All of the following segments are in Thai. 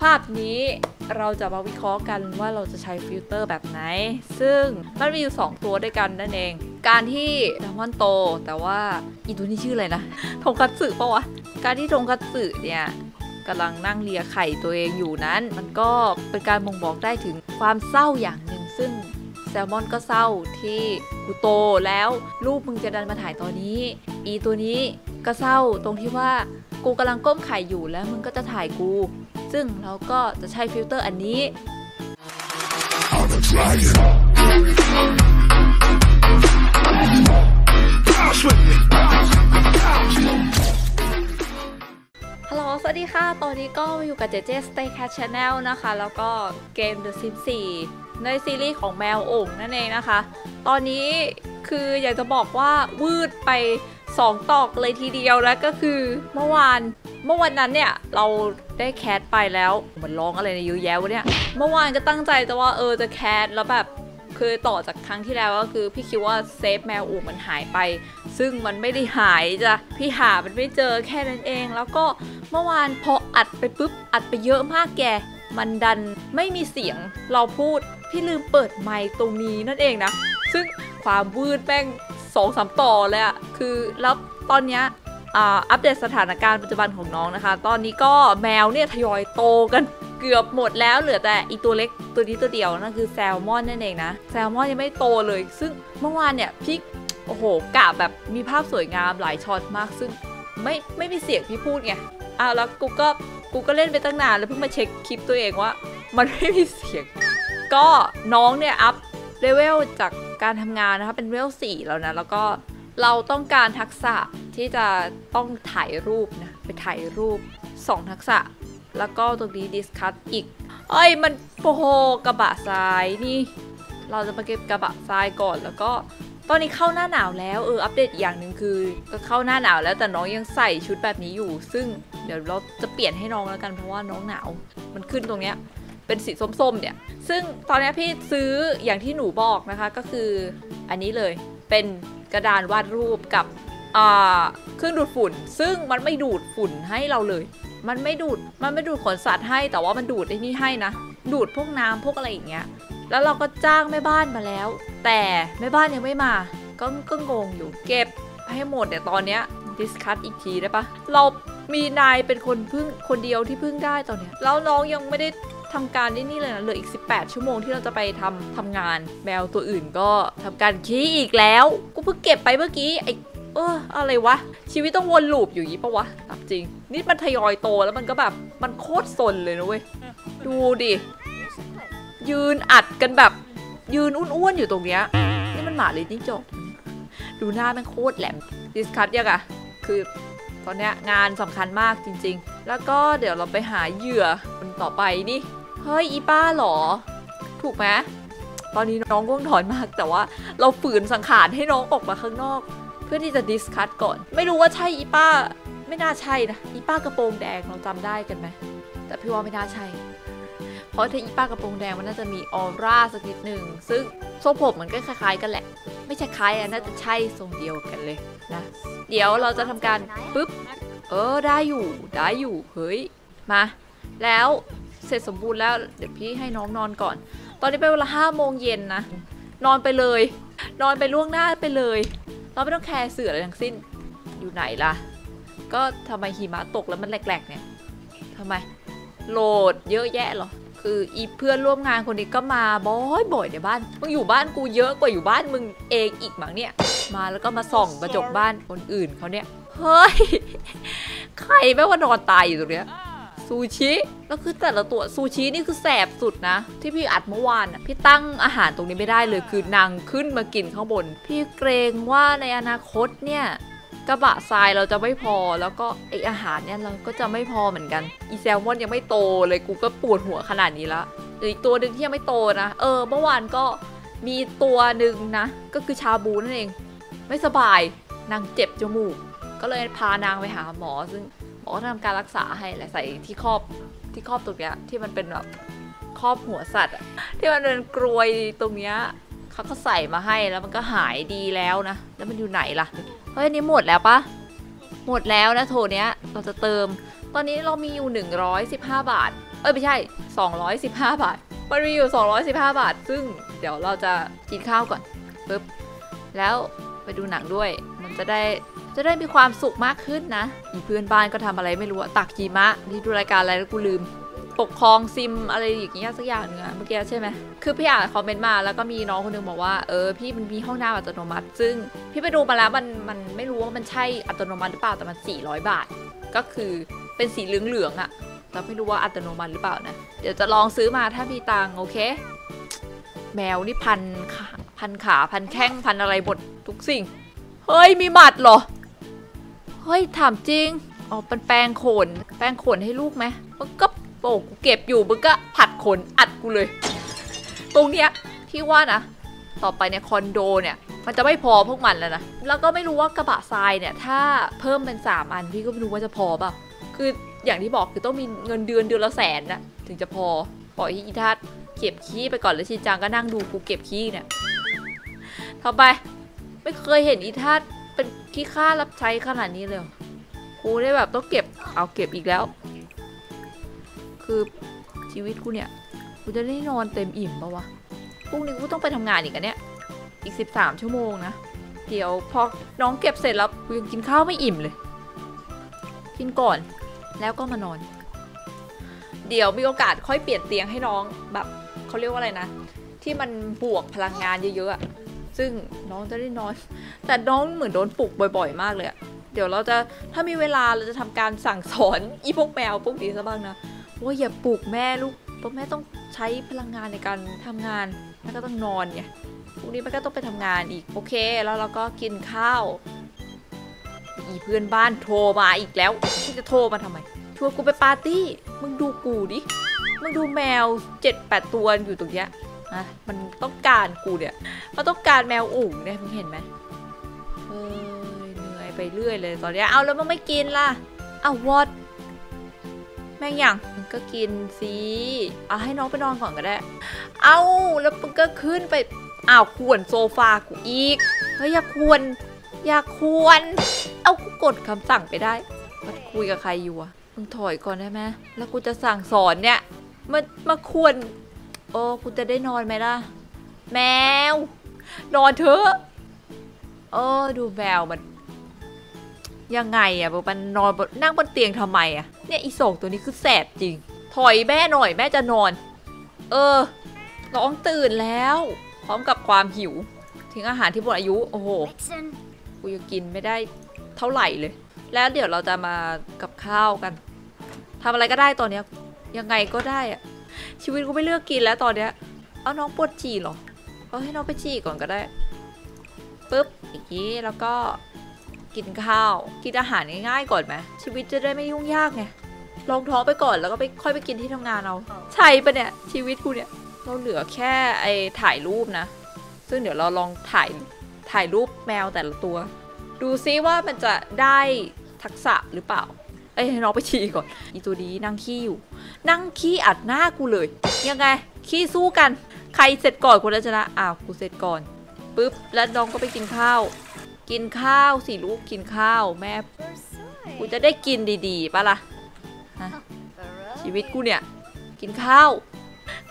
ภาพนี้เราจะมาวิเคราะห์กันว่าเราจะใช้ฟิลเตอร์แบบไหน ซึ่งมันมีอยู่ 2 ตัวด้วยกันนั่นเอง การที่แซลมอนโต แต่ว่าอีตัวนี้ชื่ออะไรนะทงคัตสึปะวะ การที่ทงคัตสึเนี่ยกำลังนั่งเลียไข่ตัวเองอยู่นั้น มันก็เป็นการบ่งบอกได้ถึงความเศร้าอย่างหนึ่งซึ่งแซลมอนก็เศร้าที่กูโตแล้วรูปมึงจะดันมาถ่ายตอนนี้ อีตัวนี้ก็เศร้าตรงที่ว่ากูกำลังก้มไข่อยู่แล้วมึงก็จะถ่ายกู ซึ่งเราก็จะใช้ฟิลเตอร์อันนี้ ฮัลโหล สวัสดีค่ะ ตอนนี้ก็อยู่กับเจเจ Stay Cat Channel นะคะ แล้วก็เกม The Sims 4 ในซีรีส์ของแมวโอ่งนั่นเองนะคะ ตอนนี้คืออยากจะบอกว่าวืดไป 2 ตอกเลยทีเดียวแล้วก็คือเมื่อวาน เมื่อวันนั้นเนี่ยเราได้แคสไปแล้วเหมือนร้องอะไรในเยอะแยะวะเนี่ยเมื่อวานก็ตั้งใจแต่ว่าเออจะแคสแล้วแบบคือต่อจากครั้งที่แล้วก็คือพี่คิดว่าเซฟแมวอูมันหายไป ซึ่งมันไม่ได้หายจ้ะพี่หามันไม่เจอแค่นั้นเอง แล้วก็เมื่อวานพออัดไปปุ๊บอัดไปเยอะมากแก มันดันไม่มีเสียงเราพูดพี่ลืมเปิดไมค์ตรงนี้นั่นเองนะ ซึ่งความวืดแม่งสองสามต่อเลยอะคือแล้วตอนเนี้ย อัปเดตสถานการณ์ปัจจุบันของน้องนะคะ ตอนนี้ก็แมวเนี่ยทยอยโตกันเกือบหมดแล้วเหลือแต่อีตัวเล็กตัวนี้ตัวเดียวนั่นคือแซลมอนนั่นเองนะแซลมอนยังไม่โตเลย ซึ่งเมื่อวานเนี่ยพี่โอ้โหกะแบบมีภาพสวยงามหลายช็อตมากซึ่งไม่ไม่มีเสียงพี่พูดไงอ้าวแล้วกูก็กูก็เล่นไปตั้งนานแล้วเพิ่งมาเช็คคลิปตัวเองว่า มันไม่มีเสียง ก็น้องเนี่ยอัพเลเวลจากการทำงานนะคะเป็นเลเวล4แล้วนะแล้วก็ เราต้องการทักษะที่จะต้องถ่ายรูปนะไปถ่ายรูป 2 ทักษะ แล้วก็ตรงนี้ดิสคัตอีก เอ้ยมันโอ้โหกระบะทรายนี่ เราจะมาเก็บกระบะทรายก่อนแล้วก็ตอนนี้เข้าหน้าหนาวแล้วเอออัปเดตอีกอย่างหนึ่งคือ ก็เข้าหน้าหนาวแล้วแต่น้องยังใส่ชุดแบบนี้อยู่ ซึ่งเดี๋ยวเราจะเปลี่ยนให้น้องแล้วกันเพราะว่าน้องหนาว มันขึ้นตรงเนี้ยเป็นสีส้มๆเนี่ย ซึ่งตอนนี้พี่ซื้ออย่างที่หนูบอกนะคะก็คืออันนี้เลยเป็น กระดานวาดรูปกับเครื่องดูดฝุ่น ซึ่งมันไม่ดูดฝุ่นให้เราเลย มันไม่ดูด มันไม่ดูดขนสัตว์ให้ แต่ว่ามันดูดไอ้นี่ให้นะ ดูดพวกน้ำพวกอะไรอย่างเงี้ย แล้วเราก็จ้างแม่บ้านมาแล้ว แต่แม่บ้านยังไม่มา ก็ก็งงอยู่ เก็บให้หมดเนี่ยตอนเนี้ยดิสคัตอีกทีได้ปะเรามีนายเป็นคนพึ่งคนเดียวที่พึ่งได้ตอนเนี้ยแล้วน้องยังไม่ได้ ทำการได้นี่เลยนะเหลืออีก 18 ชั่วโมงที่เราจะไปทำทำงาน แมวตัวอื่นก็ทำการขี้อีกแล้ว กูเพิ่งเก็บไปเมื่อกี้ไอเอออะไรวะ ชีวิตต้องวนลูปอยู่อยี้ปะวะถามจริง นี่มันทยอยโตแล้วมันก็แบบมันโคตรสนเลยนะเว้ยดูดิยืนอัดกันแบบ ยืนอ้วนๆอยู่ตรงเนี้ยนี่มันหมาเลยจิ้งจกดูหน้ามันโคตรแหลมดิสคัทยังอะคือตอนเนี้ยงานสำคัญมากจริง ๆ แล้วก็เดี๋ยวเราไปหาเหยื่อคนต่อไปนี่ เฮ้ยอีป้าเหรอ ถูกไหมตอนนี้น้องง่วงนอนมาก แต่ว่าเราฝืนสังขารให้น้องออกมาข้างนอก เพื่อที่จะดิสคัตก่อน ไม่รู้ว่าใช่อีป้า ไม่น่าใช่นะอีป้ากระโปรงแดงเราจำได้กันไหมแต่พี่ว่าไม่น่าใช่ เพราะถ้าอีป้ากระโปรงแดงมันน่าจะมีออร่าสักนิดหนึ่งซึ่งทรงผมมันก็คล้ายๆกันแหละ ไม่ใช่คล้ายอะน่าจะใช่ทรงเดียวกันเลยนะเดี๋ยวเราจะทำการปุ๊บเออได้อยู่ได้อยู่เฮ้ยมา แล้ว เสร็จสมบูรณ์แล้ว เดี๋ยวพี่ให้น้องนอนก่อน ตอนนี้เป็นเวลาห้าโมงเย็นนะ นอนไปเลย นอนไปล่วงหน้าไปเลย เราไม่ต้องแคร์เสืออะไรทั้งสิ้น อยู่ไหนล่ะ ก็ทำไมหิมะตกแล้วมันแหลกๆเนี่ยทำไม โหลดเยอะแยะเหรอ คืออีเพื่อนร่วมงานคนนี้ก็มาบ่อยๆในบ้าน มึงอยู่บ้านกูเยอะกว่าอยู่บ้านมึงเองอีกมั้งเนี่ย มาแล้วก็มาส่องกระจกบ้านคนอื่นเขาเนี่ย เฮ้ย ใครแม่ว่านอนตายอยู่ตรงเนี้ย ซูชิแล้วคือแต่ละตัวซูชินี่คือแสบสุดนะ ที่พี่อัดเมื่อวานน่ะพี่ตั้งอาหารตรงนี้ไม่ได้เลยคือนางขึ้นมากินข้างบน พี่เกรงว่าในอนาคตเนี่ยกระบะทรายเราจะไม่พอแล้วก็ไออาหารเนี่ยเราก็จะไม่พอเหมือนกัน อีแซลมอนยังไม่โตเลยกูก็ปวดหัวขนาดนี้ละเหลืออีกตัวหนึ่งที่ยังไม่โตนะ เออเมื่อวานก็มีตัวหนึ่งนะ ก็คือชาบูนั่นเอง ไม่สบายนางเจ็บจมูก ก็เลยพานางไปหาหมอซึ่ง อก็ทำการรักษาให้แหละใส่ที่ครอบที่ครอบตรงเนี้ยที่มันเป็นแบบครอบหัวสัตว์ที่มันเป็นกรวยตรงเนี้ยเขาก็ใส่มาให้แล้วมันก็หายดีแล้วนะ แล้วมันอยู่ไหนล่ะเฮ้ยนี้หมดแล้วปะหมดแล้วนะโทเนี้ยเราจะเติม ตอนนี้เรามีอยู่ 115 บาท เอ้ยไม่ใช่ 215 บาท มันมีอยู่ 215 บาท ซึ่งเดี๋ยวเราจะกินข้าวก่อนปึ๊บแล้วไปดูหนังด้วย มันจะได้ จะได้มีความสุขมากขึ้นนะอีเพื่อนบ้านก็ทำอะไรไม่รู้อะตักจีมะนี่ดูรายการอะไรแล้วกูลืมปกครองซิมอะไรอย่างเงี้ยสักอย่างหนึงอะเมื่อกี้ใช่ไหมคือพี่อ่านคอมเมนต์มาแล้วก็มีน้องคนหนึงบอกว่าเออพี่มันมีห้องน้ำอัตโนมัติ ซึ่งพี่ไปดูมาแล้วมันมันไม่รู้ว่ามันใช่อัตโนมัติหรือเปล่าแต่มัน 400 บาท ก็คือเป็นสีเหลืองๆอะเราไม่รู้ว่าอัตโนมัติหรือเปล่านะ เดี๋ยวจะลองซื้อมาถ้ามีตังโอเค แมวนี่พันขาพันขาพันแข้งพันอะไรหมดทุกสิ่ง เฮ้ยมีหมัดเหรอ เฮ้ยถามจริงอ๋อเป็นแปรงขน แปรงขนให้ลูกไหมมึงก็โอ้กูเก็บอยู่มึงก็ผัดขนอัดกูเลย ตรงเนี้ยพี่ว่านะ ต่อไปเนี่ยคอนโดเนี่ย มันจะไม่พอพวกมันแล้วนะ แล้วก็ไม่รู้ว่ากระบะทรายเนี่ย ถ้าเพิ่มเป็น 3 อันพี่ก็ไม่รู้ว่าจะพอเปล่าคืออย่างที่บอกคือต้องมีเงินเดือนเดือนละแสนนะถึงจะพอปล่อยให้อีทัศเก็บขี้ไปก่อนแล้วชินจังก็นั่งดูกูเก็บขี้เนี่ย ต่อไปไม่เคยเห็นอีทัศ เป็นขี้ข้ารับใช้ขนาดนี้เลยเหรอกูได้แบบต้องเก็บเอาเก็บอีกแล้ว คือชีวิตกูเนี่ยกูจะได้นอนเต็มอิ่มปะวะพรุ่งนี้กูต้องไปทำงานอีกอะเนี่ยอีก 13 ชั่วโมงนะเดี๋ยวพอน้องเก็บเสร็จแล้วกูยังกินข้าวไม่อิ่มเลย กินก่อนแล้วก็มานอน เดี๋ยวมีโอกาสค่อยเปลี่ยนเตียงให้น้องแบบเขาเรียกว่าอะไรนะ ที่มันบวกพลังงานเยอะๆอะ ซึ่งน้องจะได้นอน แต่น้องเหมือนโดนปลุกบ่อยๆ มากเลยอะเดี๋ยวเราจะถ้ามีเวลาเราจะทำการสั่งสอนอีพวกแมวพวกนี้ซะบ้างนะว่าอย่าปลุกแม่ลูกเพราะแม่ต้องใช้พลังงานในการทำงานแม่ก็ต้องนอนไงพรุ่งนี้แมันก็ต้องไปทำงานอีกโอเค แล้วเราก็กินข้าว อีเพื่อนบ้านโทรมาอีกแล้วที่จะโทรมาทำไมชวนกูไปปาร์ตี้มึงดูกูดิมึงดูแมวเจ็ดแปดตัวอยู่ตรงเนี้ย นะมันต้องการกูเนี่ย มันต้องการแมวอุ๋งเนี่ยมึงเห็นไหมเอ้ยเหนื่อยไปเรื่อยเลยตอนนี้เอาแล้วมึงไม่กินล่ะเอาวอดแม่งยังมึงก็กินสิเอาให้น้องไปนอนก่อนก็ได้ เอาแล้วมึงก็ขึ้นไปอ้าวควรโซฟากูอีกเฮ้ยอย่าควรอย่าควรเอากูกดคำสั่งไปได้มาคุยกับใครอยู่อะมึงถอยก่อนได้ไหมแล้วกูจะสั่งสอนเนี่ยมามาควร โอ้กูจะได้นอนไหมล่ะ แมว นอนเถอะเออดูแมวมัน ยังไงอะมันนอนบนนั่งบนเตียงทำไมอะเนี่ยอีโศกตัวนี้คือแสบจริง ถอยแม่หน่อยแม่จะนอน เออน้องตื่นแล้ว พร้อมกับความหิวทิ้งอาหารที่หมดอายุ โอ้โห Vixen. กูยังกินไม่ได้เท่าไหร่เลย แล้วเดี๋ยวเราจะมากับข้าวกันทำอะไรก็ได้ตอนเนี้ยยังไงก็ได้อะ ชีวิตกูไม่เลือกกินแล้วตอนเนี้ย เอาน้องปวดฉี่เหรอ เอาให้น้องไปฉี่ก่อนก็ได้ปุ๊บอย่างนี้แล้วก็กินข้าว กินอาหารง่ายๆก่อนไหมชีวิตจะได้ไม่ยุ่งยากไงลองท้องไปก่อนแล้วก็ไปค่อยไปกินที่ทำงานเอา ใช่ปะเนี่ย ชีวิตกูเนี่ย เราเหลือแค่ไอ้ถ่ายรูปนะ ซึ่งเดี๋ยวเราลองถ่ายถ่ายรูปแมวแต่ละตัว ดูซิว่ามันจะได้ทักษะหรือเปล่าเอ้ยให้น้องไปฉี่ก่อนอีตัวนี้นั่งขี้อยู่ นั่งขี้อัดหน้ากูเลย ยังไง ขี้สู้กัน ใครเสร็จก่อนคนนั้นชนะอ้าวกูเสร็จก่อนปุ๊บแล้วน้องก็ไปกินข้าว กินข้าวสิลูกกินข้าวแม่กูจะได้กินดีๆปะล่ะชีวิตกูเนี่ย กินข้าว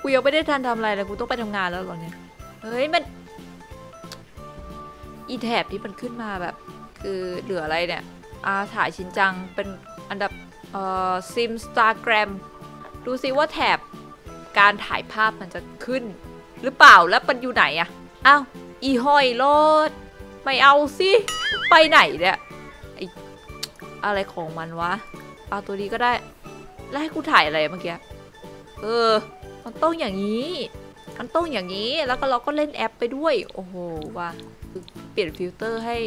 กูยังไม่ได้ทันทำอะไรเลยกูต้องไปทำงานแล้วเหรอเนี่ยเฮ้ยมันอีแถบที่มันขึ้นมาแบบ คือเหลืออะไรเนี่ยอาถ่ายชินจังเป็น อันดับเอ่อซิมสตาแกรมดูซิว่าแถบการถ่ายภาพมันจะขึ้น หรือเปล่าแล้วมันอยู่ไหนอะอ้าวอีหอยโลดไม่เอาสิไปไหนเนี่ยไออะไรของมันวะ เอาตัวนี้ก็ได้ แล้วให้กูถ่ายอะไรเมื่อกี้ เออ มันต้องอย่างนี้ มันต้องอย่างนี้ แล้วก็เราก็เล่นแอปไปด้วย โอ้โห ว่ะเปลี่ยนฟิลเตอร์ให้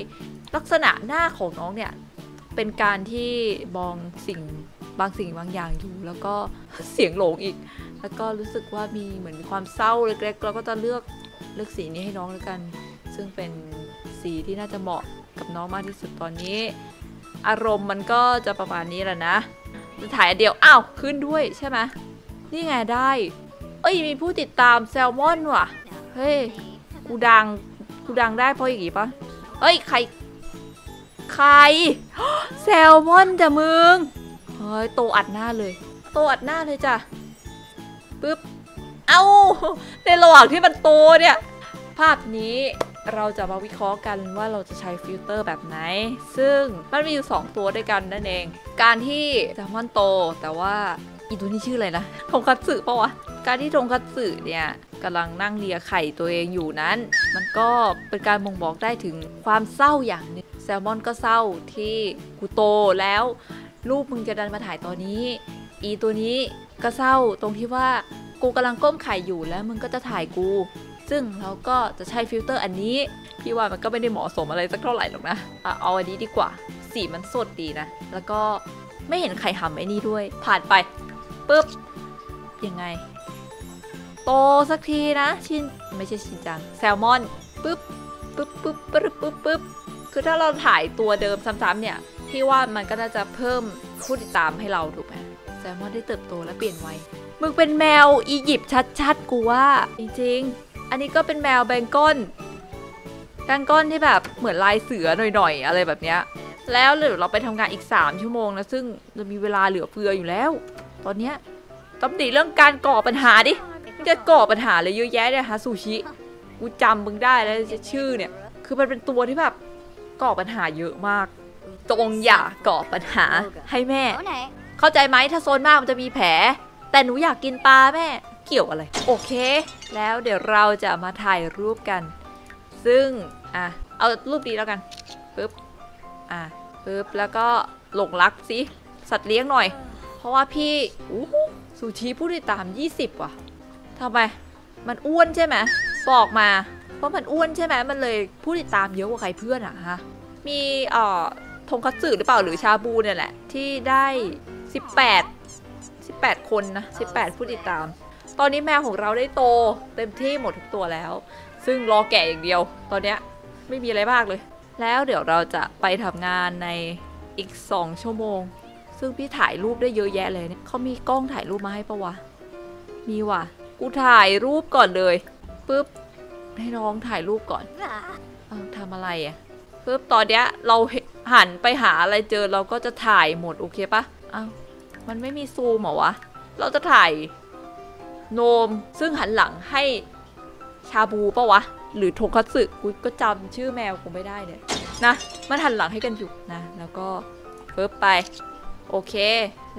ลักษณะหน้าของน้องเนี่ย เป็นการที่มองสิ่งบางสิ่งบางอย่างอยู่ แล้วก็เสียงหลงอีก แล้วก็รู้สึกว่ามีเหมือนมีความเศร้าเล็กๆเราก็จะเลือกเลือกสีนี้ให้น้องแล้วกัน ซึ่งเป็นสีที่น่าจะเหมาะกับน้องมากที่สุดตอนนี้ อารมณ์มันก็จะประมาณนี้แหละนะจะถ่ายเดียวอ้าวขึ้นด้วยใช่ไหมนี่ไงได้ เอ้ยมีผู้ติดตามแซลมอนว่ะ เฮ้ย กูดัง กูดังได้เพราะอย่างงี้ปะเฮ้ย ใคร ใครแซลมอนจ้ะมึงเฮ้ยโตอัดหน้าเลย โตอัดหน้าเลยจ้ะปึ๊บเอาในระหว่างที่มันโตเนี่ย ภาพนี้เราจะมาวิเคราะห์กันว่าเราจะใช้ฟิลเตอร์แบบไหน ซึ่งมันมีอยู่ 2 ตัวด้วยกันนั่นเอง การที่แซลมอนโต แต่ว่าอีตัวนี้ชื่ออะไรนะทงคัตสึปะวะ การที่ทงคัตสึเนี่ยกำลังนั่งเลียไข่ตัวเองอยู่นั้น มันก็เป็นการบ่งบอกได้ถึงความเศร้าอย่างหนึง แซลมอนก็เศร้าที่กูโตแล้วรูปมึงจะดันมาถ่ายตอนนี้ อีตัวนี้ก็เศร้าตรงที่ว่ากูกำลังก้มไข่อยู่แล้วมึงก็จะถ่ายกู ซึ่งเราก็จะใช้ฟิลเตอร์อันนี้พี่ว่ามันก็ไม่ได้เหมาะสมอะไรสักเท่าไหร่หรอกนะเอาอันนี้ดีกว่า สีมันสดดีนะ แล้วก็ไม่เห็นใครทำไอ้นี่ด้วย ผ่านไปปุ๊บยังไง โตสักทีนะ ชินไม่ใช่ชินจัง แซลมอนปุ๊บปุ๊บปุ๊บปุ๊บปุ๊บปุ๊บ คือถ้าเราถ่ายตัวเดิมซ้ำๆเนี่ยพี่ว่ามันก็น่าจะเพิ่มผู้ติดตามให้เราถูกไหมแซลมอนได้เติบโตและเปลี่ยนไวมึงเป็นแมวอียิปต์ชัดๆกูว่า จริงๆ อันนี้ก็เป็นแมวแบงก้อนแบงก้อนที่แบบเหมือนลายเสือหน่อยๆ อะไรแบบเนี้ยแล้วเดี๋ยวเราไปทำงานอีก 3 ชั่วโมงนะ ซึ่งจะมีเวลาเหลือเฟืออยู่แล้ว ตอนเนี้ยตำหนิเรื่องการก่อปัญหาดิจะก่อปัญหาเลยเยอะแยะเนี่ยฮะซูชิ กูจำมึงได้แล้วชื่อเนี่ย คือมันเป็นตัวที่แบบ ก่อปัญหาเยอะมากตรงอย่าก่อปัญหาให้แม่ เข้าใจไหมถ้าโซนมากมันจะมีแผล แต่หนูอยากกินปลาแม่ เกี่ยวอะไร โอเค แล้วเดี๋ยวเราจะมาถ่ายรูปกัน ซึ่ง อะ เอารูปดีแล้วกันปึ๊บ อะปึ๊บ แล้วก็หลงรักสิ สัตว์เลี้ยงหน่อย เพราะว่าพี่อู้หูซูชิผู้ติดตาม 20 ว่ะทำไม มันอ้วนใช่ไหม บอกมาว่ามันอ้วนใช่ไหม มันเลยผู้ติดตามเยอะกว่าใครเพื่อนอะฮะ มีเอ่อทงคัตสึหรือเปล่าหรือชาบูเนี่ยแหละ ที่ได้ 18 18 คนนะ 18 ผู้ติดตาม ตอนนี้แมวของเราได้โตเต็มที่หมดทุกตัวแล้ว ซึ่งรอแกะอย่างเดียว ตอนเนี้ยไม่มีอะไรมากเลย แล้วเดี๋ยวเราจะไปทำงานในอีก 2 ชั่วโมง ซึ่งพี่ถ่ายรูปได้เยอะแยะเลยเนี่ยเขามีกล้องถ่ายรูปมาให้ปะวะ มีว่ะ กูถ่ายรูปก่อนเลยปุ๊บ ให้น้องถ่ายรูปก่อนเอาทำอะไรอะ่ะ ปุ๊บตอนเนี้ยเราหันไปหาอะไรเจอเราก็จะถ่ายหมดโอเคปะอ้าวมันไม่มีซูมเหรอวะ เราจะถ่ายโนมซึ่งหันหลังให้ชาบูปะวะ หรือโทคัตสึกูก็จำชื่อแมวกูไม่ได้เนี่ยนะมันหันหลังให้กันอยู่นะ แล้วก็ปึ๊บไป โอเค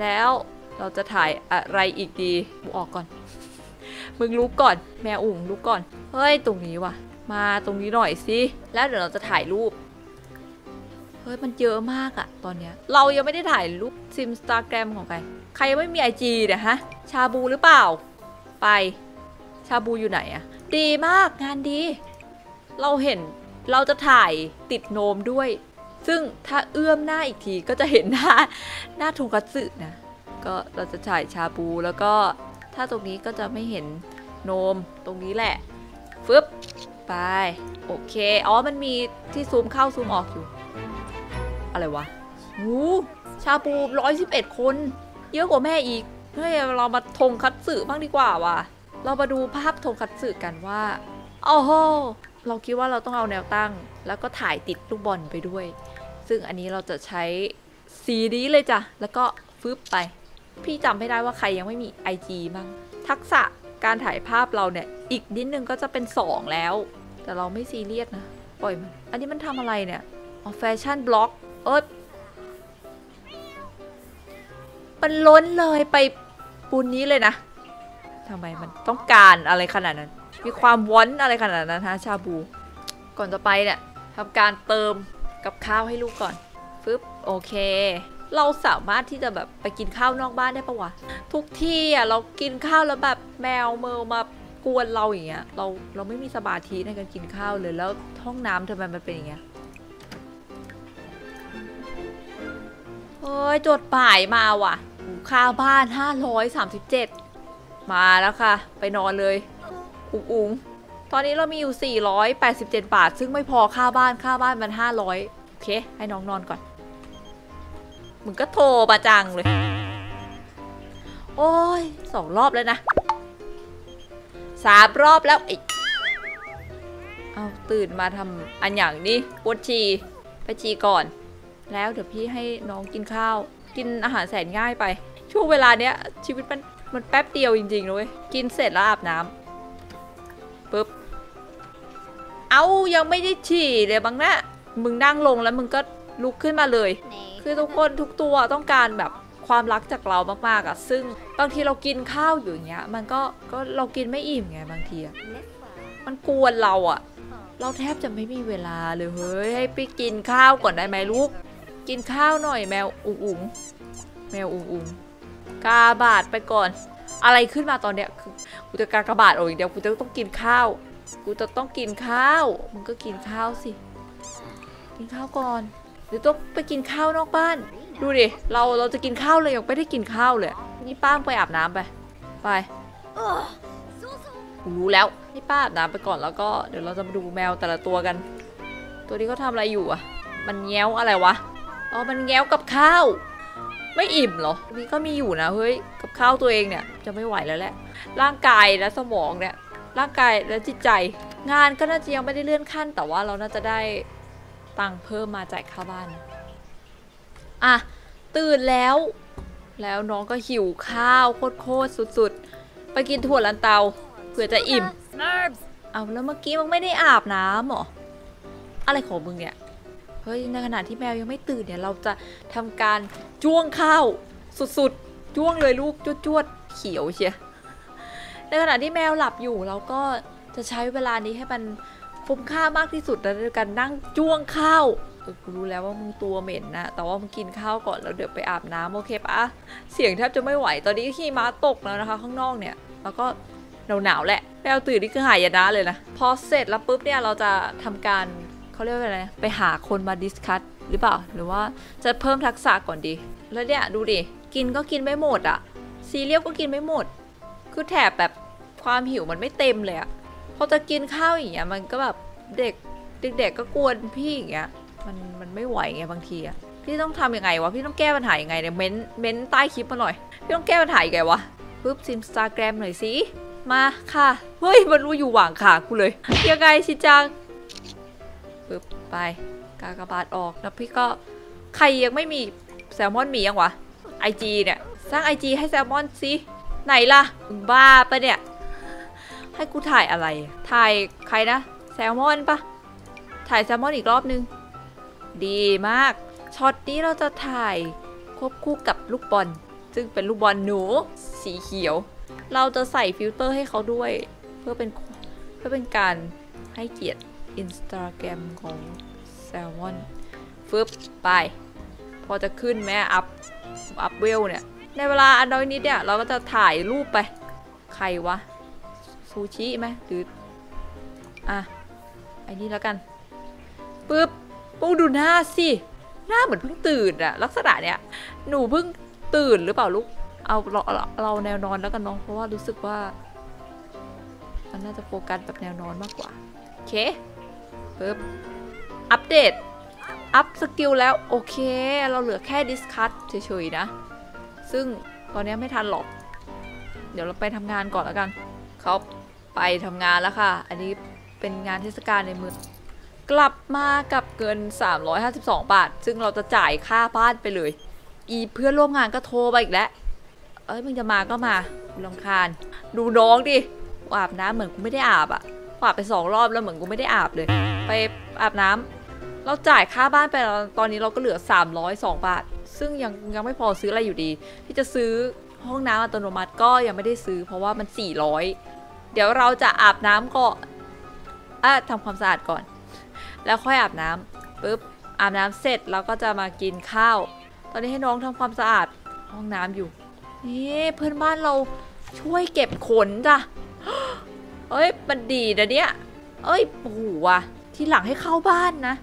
แล้วเราจะถ่ายอะไรอีกดีกูออกก่อน มึงลุกก่อน แมวอุ่งลุกก่อน เฮ้ย ตรงนี้ว่ะ มาตรงนี้หน่อยสิ แล้วเดี๋ยวเราจะถ่ายรูป เฮ้ยมันเยอะมากอะตอนเนี้ย เรายังไม่ได้ถ่ายรูปซิมสตาแกรมของใคร ใครยังไม่มีไอจีเนี่ยฮะ ชาบูหรือเปล่า ไป ชาบูอยู่ไหนอะดีมากงานดี เราเห็นเราจะถ่ายติดโนมด้วย ซึ่งถ้าเอื้อมหน้าอีกทีก็จะเห็นหน้าหน้าทงคัตสึนะ ก็เราจะถ่ายชาบูแล้วก็ถ้าตรงนี้ก็จะไม่เห็นโนมตรงนี้แหละ ฟึบ ไป โอเค อ๋อ มันมีที่ซูมเข้าซูมออกอยู่ อะไรวะหูชาบูร้อยสิบเอ็ดคน เยอะกว่าแม่อีกเฮ้ยเรามาทงคัตสึบ้างดีกว่าว่ะ เรามาดูภาพทงคัตสึกันว่าโอ้โหเราคิดว่าเราต้องเอาแนวตั้ง แล้วก็ถ่ายติดลูกบอลไปด้วย ซึ่งอันนี้เราจะใช้สีนี้เลยจ้ะ แล้วก็ฟึบไป พี่จำไม่ได้ว่าใครยังไม่มี IG มั้งทักษะการถ่ายภาพเราเนี่ย อีกนิดนึงก็จะเป็น 2 แล้ว แต่เราไม่ซีเรียสนะ ปล่อยมัน อันนี้มันทำอะไรเนี่ย อ๋อแฟชั่นบล็อก เอิร์มันล้นเลยไปปูนนี้เลยนะทำไมมันต้องการอะไรขนาดนั้น มีความวอนอะไรขนาดนั้นฮะชาบู ก่อนจะไปเนี่ยทำการเติมกับข้าวให้ลูกก่อนฟึบโอเค เราสามารถที่จะแบบไปกินข้าวนอกบ้านได้ปะวะ ทุกที่อะเรากินข้าวแล้วแบบแมวเมลมากวนเราอย่างเงี้ย เราเราไม่มีสมาธิในการกินข้าวเลยแล้วห้องน้ำทำไมมันเป็นอย่างเงี้ย ยจดหมายมาว่ะค่าบ้าน 537 มาแล้วค่ะ ไปนอนเลยอุ๋งอุ๋งตอนนี้เรามีอยู่ 487 บาท ซึ่งไม่พอค่าบ้านค่าบ้านมัน 500 โอเค ให้น้องนอนก่อน มึงก็โทรมาจังเลย โอ้ยสองรอบแล้วนะสามรอบแล้วไอ้เอาตื่นมาทำอันอย่างนี้ปวดชีไปชีก่อน แล้วเดี๋ยวพี่ให้น้องกินข้าว กินอาหารแสนง่ายไป ช่วงเวลาเนี้ยชีวิตมันมันแป๊บเดียวจริงๆเลยกินเสร็จแล้วอาบน้ำปุ๊บ เอายังไม่ได้ฉี่เลยบางนะมึงนั่งลงแล้วมึงก็ลุกขึ้นมาเลย คือทุกคนทุกตัวต้องการแบบความรักจากเรามากๆอะซึ่งบางทีเรากินข้าวอยู่อย่างเงี้ย มันก็ก็เรากินไม่อิ่มไงบางทีอะมันกวนเราอะเราแทบจะไม่มีเวลาเลยเฮ้ยให้ไปกินข้าวก่อนได้ไหมลูก กินข้าวหน่อยแมวอุ๋งอุ๋งแมวอุ๋งอุ๋งกาบาดไปก่อน อะไรขึ้นมาตอนเนี้ยคือกูจะกากบาดโอ้ยเดี๋ยวกูจะต้องกินข้าว กูจะต้องกินข้าวมึงก็กินข้าวสิ กินข้าวก่อนหรือต้องไปกินข้าวนอกบ้าน ดูดิเราเราจะกินข้าวเลยยังไม่ได้กินข้าวเลยนี่ป้างไปอาบน้ำไปไปกูรู้แล้วนี่ป้าอาบน้ำไปก่อนแล้วก็เดี๋ยวเราจะมาดูแมวแต่ละตัวกัน ตัวนี้เขาทำอะไรอยู่อะ มันแง้วอะไรวะ อ๋อมันแง้วกับข้าว ไม่อิ่มเหรอนี่ก็มีอยู่นะเฮ้ยกับข้าวตัวเองเนี่ยจะไม่ไหวแล้วแหละร่างกายและสมองเนี่ยร่างกายและจิตใจ งานก็น่าจะยังไม่ได้เลื่อนขั้น แต่ว่าเราน่าจะได้ตังค์เพิ่มมาจ่ายค่าบ้านอะตื่นแล้ว แล้วน้องก็หิวข้าวโคตรๆสุดๆ ไปกินถั่วลันเตาเผื่อจะอิ่มเอาแล้วเมื่อกี้มึงไม่ได้อาบน้ำเหรอ อะไรของมึงเนี่ย เฮ้ยในขณะที่แมวยังไม่ตื่นเนี่ยเราจะทำการจ้วงข้าวสุดๆจ้วงเลยลูกจวดๆเขียวเชียในขณะที่แมวหลับอยู่เราก็จะใช้เวลานี้ให้มันคุ้มค่ามากที่สุดนะด้วยการนั่งจ้วงข้าวเออกูรู้แล้วว่ามึงตัวเหม็นนะแต่ว่ามึงกินข้าวก่อนแล้วเดี๋ยวไปอาบน้ำโอเคปะเสียงแทบจะไม่ไหวตอนนี้ขี้ม้าตกแล้วนะคะ ข้างนอกเนี่ย แล้วก็หนาวๆแหละแมวตื่นนี่คือหายนะเลยนะพอเสร็จแล้วปุ๊บเนี่ยเราจะทำการ เขาเรียกว่าอะไร ไปหาคนมาดิสคัตหรือเปล่า หรือว่าจะเพิ่มทักษะก่อนดี แล้วเนี่ยดูดิ กินก็กินไม่หมดอะซีเรียลก็กินไม่หมด คือแถบแบบความหิวมันไม่เต็มเลยอะพอจะกินข้าวอย่างเงี้ยมันก็แบบเด็กเด็กๆก็กวนพี่อย่างเงี้ย มันมันไม่ไหวไงบางทีอะพี่ต้องทำยังไงวะ พี่ต้องแก้ปัญหายังไงเนี่ย เม้นเม้นใต้คลิปมาหน่อย พี่ต้องแก้ปัญหายังไงวะปุ๊บซิมสตาแกรมหน่อยสิ มาค่ะ เฮ้ย มันรู้อยู่หว่างขากูเลย ยังไงชิจัง ปุ๊บไป กากบาทออกแล้วพี่ก็ใครยังไม่มีแซลมอนมียังวะไอจีเนี่ย สร้างไอจีให้แซลมอนสิไหนล่ะบ้าปะเนี่ย ให้กูถ่ายอะไร ถ่ายใครนะ แซลมอนปะถ่ายแซลมอนอีกรอบนึง ดีมากช็อตนี้เราจะถ่ายควบคู่กับลูกบอล ซึ่งเป็นลูกบอลหนูสีเขียว เราจะใส่ฟิลเตอร์ให้เขาด้วย เพื่อเป็นเพื่อเป็นการให้เกียรติ อินสตาแกรมของแซลมอนฟึบไป พอจะขึ้นแม่อัพ อัพเวลเนี่ย ในเวลาอันน้อยนิดเนี่ย เราก็จะถ่ายรูปไป ใครวะ ซูชิไหมหรือ อะ ไอ้นี่แล้วกันปึ๊บปูดูหน้าสิ หน้าเหมือนเพิ่งตื่นอะลักษณะเนี้ย หนูเพิ่งตื่นหรือเปล่าลูก เอาเราเราแนวนอนแล้วกันเนาะเพราะว่ารู้สึกว่า มันน่าจะโฟกัสแบบแนวนอนมากกว่า โอเค ปึ๊บ อัปเดต อัพสกิลแล้ว โอเค เราเหลือแค่ดิสคัตเฉยๆนะ ซึ่งตอนนี้ไม่ทันหรอก เดี๋ยวเราไปทำงานก่อนแล้วกัน เขาไปทำงานแล้วค่ะ อันนี้เป็นงานเทศกาลในเมืองกลับมากับเงิน 352 บาท ซึ่งเราจะจ่ายค่าบ้านไปเลย อีเพื่อนร่วมงานก็โทรมาอีกแล้ว เอ้ยมึงจะมาก็มาลำคาญ ดูน้องดิอาบน้ำเหมือนกูไม่ได้อาบอะอาบไปสองรอบแล้วเหมือนกูไม่ได้อาบเลย ไปอาบน้ำเราจ่ายค่าบ้านไปแล้วตอนนี้เราก็เหลือ 302 บาท ซึ่งยังยังไม่พอซื้ออะไรอยู่ดี ที่จะซื้อห้องน้ำอัตโนมัติก็ยังไม่ได้ซื้อ เพราะว่ามัน 400 เดี๋ยวเราจะอาบน้ำก่อนอะทำความสะอาดก่อน แล้วค่อยอาบน้ำปุ๊บอาบน้ำเสร็จเราก็จะมากินข้าว ตอนนี้ให้น้องทำความสะอาดห้องน้ำอยู่นี่เพื่อนบ้านเราช่วยเก็บขนจ้ะเอ้ยมันดีนะเนี่ย เอ้ยโอ้โหว่ะ ทีหลังให้เข้าบ้านนะ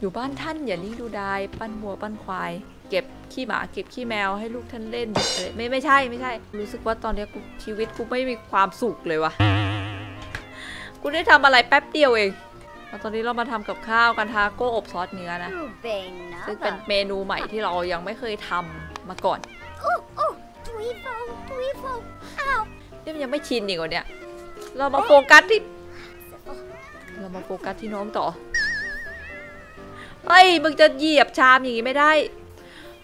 อยู่บ้านท่านอย่านิ่งดูดายปั้นวัวปั้นควาย เก็บขี้หมาเก็บขี้แมวให้ลูกท่านเล่นอะไรไม่ไม่ใช่ไม่ใช่ รู้สึกว่าตอนนี้กูชีวิตกูไม่มีความสุขเลยวะกูได้ทำอะไรแป๊บเดียวเองแล้วตอนนี้เรามาทำกับข้าวกันทาโก้อบซอสเนื้อนะซึ่งเป็นเมนูใหม่ที่เรายังไม่เคยทำมาก่อน Dweefo, Dweefo, นี่มันยังไม่ชินอีกเหรอเนี่ย เรามาโฟกัสที่ เรามาโฟกัสที่น้องต่อเฮ้ยมึงจะเหยียบชามอย่างงี้ไม่ได้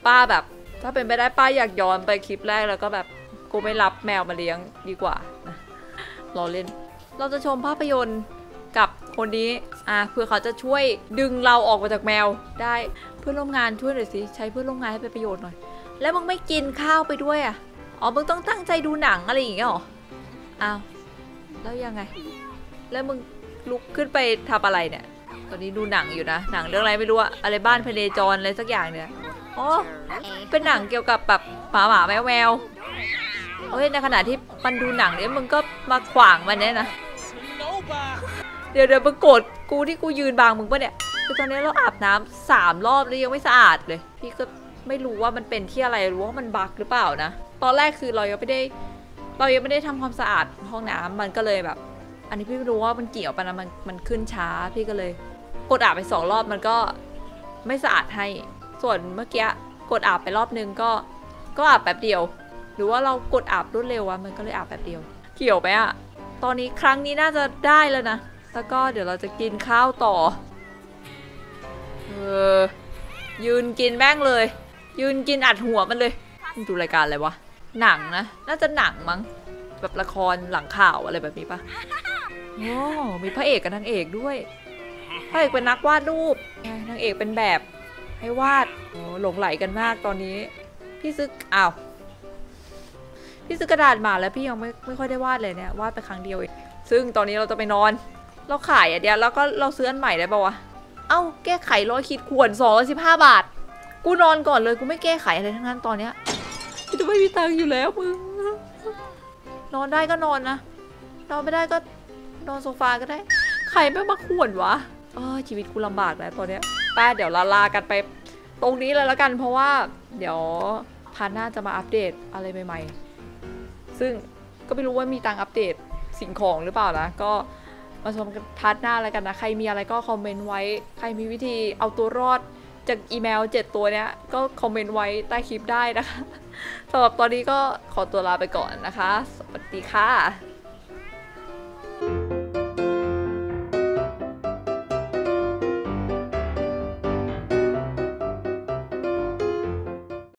ป้าแบบ ถ้าเป็นไปได้ป้าอยากย้อนไปคลิปแรกแล้วก็แบบกูไม่รับแมวมาเลี้ยงดีกว่านะรอเล่น เราจะชมภาพยนตร์กับคนนี้อะเพื่อเขาจะช่วยดึงเราออกมาจากแมวได้เพื่อนร่วมงานช่วยหน่อยสิใช้เพื่อนร่วมงานให้เป็นประโยชน์หน่อย แล้วมึงไม่กินข้าวไปด้วยอะอ๋อมึงต้องตั้งใจดูหนังอะไรอย่างเงี้ยหรออ้าวแล้วยังไง แล้วมึง ลุกขึ้นไปทำอะไรเนี่ย ตอนนี้ดูหนังอยู่นะ หนังเรื่องอะไรไม่รู้อะอะไรบ้านพเนจรอะไรสักอย่างเนี่ยอ๋อเป็นหนังเกี่ยวกับแบบหมาหมาแมวแมวเฮ้ยในขณะที่มันดูหนังเนี่ยมึงก็มาขวางมันเนี่ยนะ เดี๋ยวเดี๋ยวมึงโกรธกูที่กูยืนบางมึงปะเนี่ยคือตอนนี้เราอาบน้ำสามรอบแล้วยังไม่สะอาดเลย พี่ก็ไม่รู้ว่ามันเป็นที่อะไรรู้ว่ามันบักหรือเปล่านะ ตอนแรกคือเรายังไม่ได้ เรายังไม่ได้ทำความสะอาดห้องน้ำมันก็เลยแบบ อันนี้พี่รู้ว่ามันเกี่ยวปะนะมันมันขึ้นช้าพี่ก็เลย กดอาบไปสองรอบมันก็ไม่สะอาดให้ ส่วนเมื่อกี้กดอาบไปรอบนึงก็ก็อาบแป๊บเดียว หรือว่าเรากดอาบรวดเร็วอะมันก็เลยอาบแป๊บเดียว เกี่ยวไหมอะตอนนี้ครั้งนี้น่าจะได้แล้วนะ แล้วก็เดี๋ยวเราจะกินข้าวต่อ เออ ยืนกินแม่งเลย ยืนกินอัดหัวมันเลย ดูรายการอะไรวะ หนังนะ น่าจะหนังมั้ง แบบละครหลังข่าวอะไรแบบนี้ปะ โอ้มีพระเอกกับนางเอกด้วย พระเอกเป็นนักวาดรูป นางเอกเป็นแบบให้วาดโอ้หลงไหลกันมากตอนนี้ พี่ซื้ออ้าว พี่ซื้อกระดาษมาแล้วพี่ยังไม่ไม่ค่อยได้วาดเลยเนี่ยวาดไปครั้งเดียวเอง ซึ่งตอนนี้เราจะไปนอน เราขายอะเดียวแล้วก็เราซื้ออันใหม่ได้ปะวะ เอ้าแก้ไขร้อยคิดขวนสองสิบห้าบาท กูนอนก่อนเลยกูไม่แก้ไขอะไรทั้งนั้นตอนเนี้ยกูจะไม่มีตังค์อยู่แล้วมึง นอนได้ก็นอนนะ นอนไม่ได้ก็ นอนโซฟาก็ได้ ใครไม่มาขวนวะเออชีวิตกูลำบากแล้วตอนเนี้ยป้าเดี๋ยวลาลากันไปตรงนี้เลยแล้วกัน เพราะว่าเดี๋ยวพาร์ทหน้าจะมาอัปเดตอะไรใหม่ ๆ ซึ่งก็ไม่รู้ว่ามีตังอัปเดตสิ่งของหรือเปล่านะ ก็มาชมกันพาร์ทหน้าแล้วกันนะ ใครมีอะไรก็คอมเมนต์ไว้ ใครมีวิธีเอาตัวรอดจากอีเมล 7 ตัวเนี้ย ก็คอมเมนต์ไว้ใต้คลิปได้นะคะสำหรับตอนนี้ก็ขอตัวลาไปก่อนนะคะ สวัสดีค่ะ